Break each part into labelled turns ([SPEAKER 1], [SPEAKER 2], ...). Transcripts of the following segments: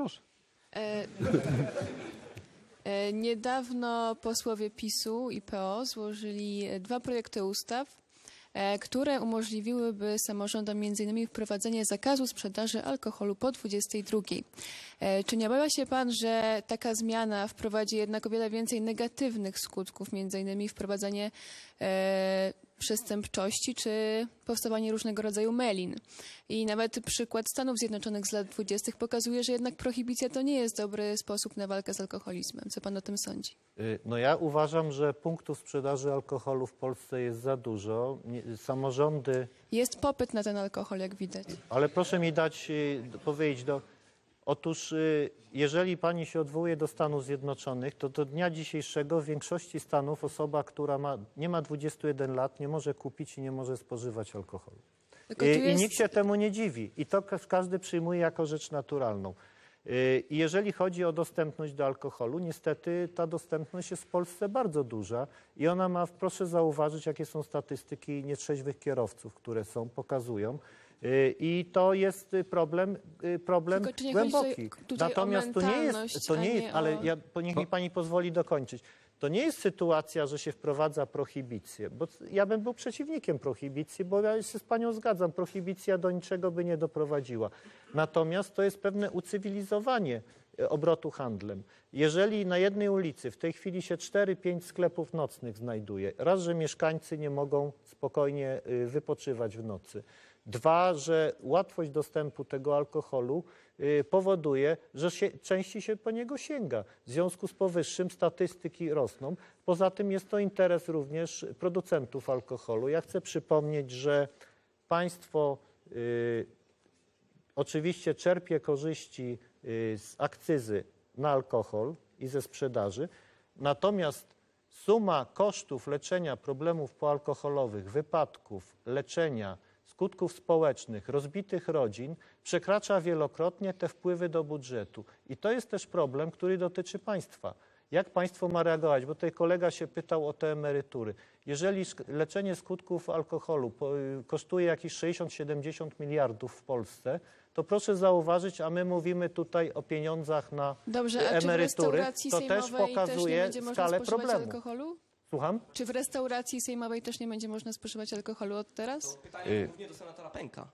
[SPEAKER 1] Proszę.
[SPEAKER 2] E, e, Niedawno posłowie PiSu i PO złożyli dwa projekty ustaw, e, które umożliwiłyby samorządom m.in. wprowadzenie zakazu sprzedaży alkoholu po 22. E, Czy nie obawia się pan, że taka zmiana wprowadzi jednak o wiele więcej negatywnych skutków, m.in. wprowadzenie e, przestępczości czy powstawanie różnego rodzaju melin. I nawet przykład Stanów Zjednoczonych z lat 20. pokazuje, że jednak prohibicja to nie jest dobry sposób na walkę z alkoholizmem. Co pan o tym sądzi?
[SPEAKER 3] Y, No ja uważam, że punktów sprzedaży alkoholu w Polsce jest za dużo. Samorządy,
[SPEAKER 2] Jest popyt na ten alkohol, jak widać.
[SPEAKER 3] ale proszę mi dać y, powiedzieć do... Otóż y, jeżeli pani się odwołuje do Stanów Zjednoczonych, to do dnia dzisiejszego w większości stanów osoba, która ma, nie ma 21 lat, nie może kupić i nie może spożywać alkoholu.
[SPEAKER 2] Tu
[SPEAKER 3] I, I
[SPEAKER 2] jest-
[SPEAKER 3] nikt się temu nie dziwi. I to ka- każdy przyjmuje jako rzecz naturalną. Yy, I jeżeli chodzi o dostępność do alkoholu, niestety ta dostępność jest w Polsce bardzo duża i ona ma, proszę zauważyć, jakie są statystyki nietrzeźwych kierowców, które są, pokazują. Yy, I to jest y, problem, y, problem
[SPEAKER 2] Tylko czy nie chodzi
[SPEAKER 3] głęboki.
[SPEAKER 2] tutaj- tutaj o
[SPEAKER 3] Natomiast to nie jest,
[SPEAKER 2] mentalność,
[SPEAKER 3] to
[SPEAKER 2] a
[SPEAKER 3] nie
[SPEAKER 2] nie
[SPEAKER 3] jest, ale
[SPEAKER 2] o-
[SPEAKER 3] ja, po- niech mi pani pozwoli dokończyć. To nie jest sytuacja, że się wprowadza prohibicję, bo c- ja bym był przeciwnikiem prohibicji, bo ja się z panią zgadzam, prohibicja do niczego by nie doprowadziła. Natomiast to jest pewne ucywilizowanie obrotu handlem. Jeżeli na jednej ulicy w tej chwili się 4-5 sklepów nocnych znajduje, raz, że mieszkańcy nie mogą spokojnie y, wypoczywać w nocy, Dwa, że łatwość dostępu tego alkoholu y, powoduje, że się, częściej się po niego sięga. W związku z powyższym statystyki rosną. Poza tym jest to interes również producentów alkoholu. Ja chcę przypomnieć, że państwo y, oczywiście czerpie korzyści y, z akcyzy na alkohol i ze sprzedaży, natomiast suma kosztów leczenia problemów poalkoholowych, wypadków, leczenia, skutków społecznych, rozbitych rodzin przekracza wielokrotnie te wpływy do budżetu. I to jest też problem, który dotyczy państwa. Jak państwo ma reagować? Bo tutaj kolega się pytał o te emerytury. Jeżeli leczenie skutków alkoholu y, kosztuje jakieś 60-70 miliardów w Polsce, to proszę zauważyć, a my mówimy tutaj o pieniądzach na
[SPEAKER 2] Dobrze, a czy w
[SPEAKER 3] emerytury,
[SPEAKER 2] restauracji
[SPEAKER 3] to też
[SPEAKER 2] sejmowej też nie
[SPEAKER 3] pokazuje
[SPEAKER 2] będzie można
[SPEAKER 3] skalę
[SPEAKER 2] spożywać
[SPEAKER 3] problemu.
[SPEAKER 2] alkoholu?
[SPEAKER 3] Słucham?
[SPEAKER 2] Czy w restauracji sejmowej też nie będzie można spożywać alkoholu od teraz?
[SPEAKER 4] Pytanie głównie do senatora Pęka.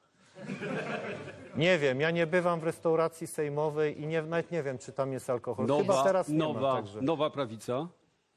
[SPEAKER 3] Nie wiem, ja nie bywam w restauracji sejmowej i nie, nawet nie wiem, czy tam jest alkohol. Chyba
[SPEAKER 1] Nowa,
[SPEAKER 3] teraz nie ma,
[SPEAKER 1] nowa,
[SPEAKER 3] także.
[SPEAKER 1] nowa prawica